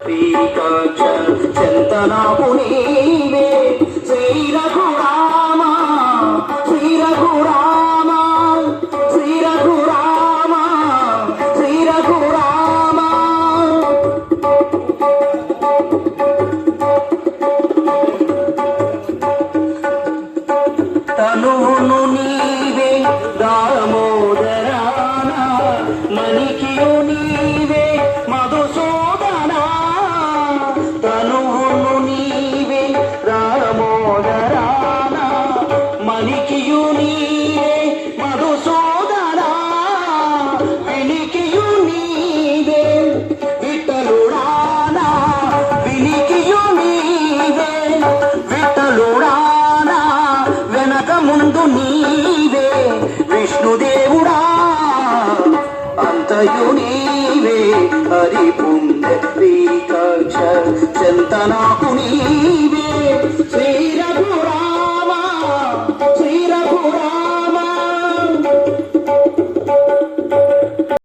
శ్రీకాక్ష నీవే శ్రీ రఘురామ శ్రీ రఘురామ శ్రీ రఘురామ శ్రీ రఘురామ తనువును నీవే దామోదరాన నీవే ముందు నీవే విష్ణుదేవుడా అంతయు నీవే హరి పుణ్య శ్రీకాక్ష చింతనాకు నీవే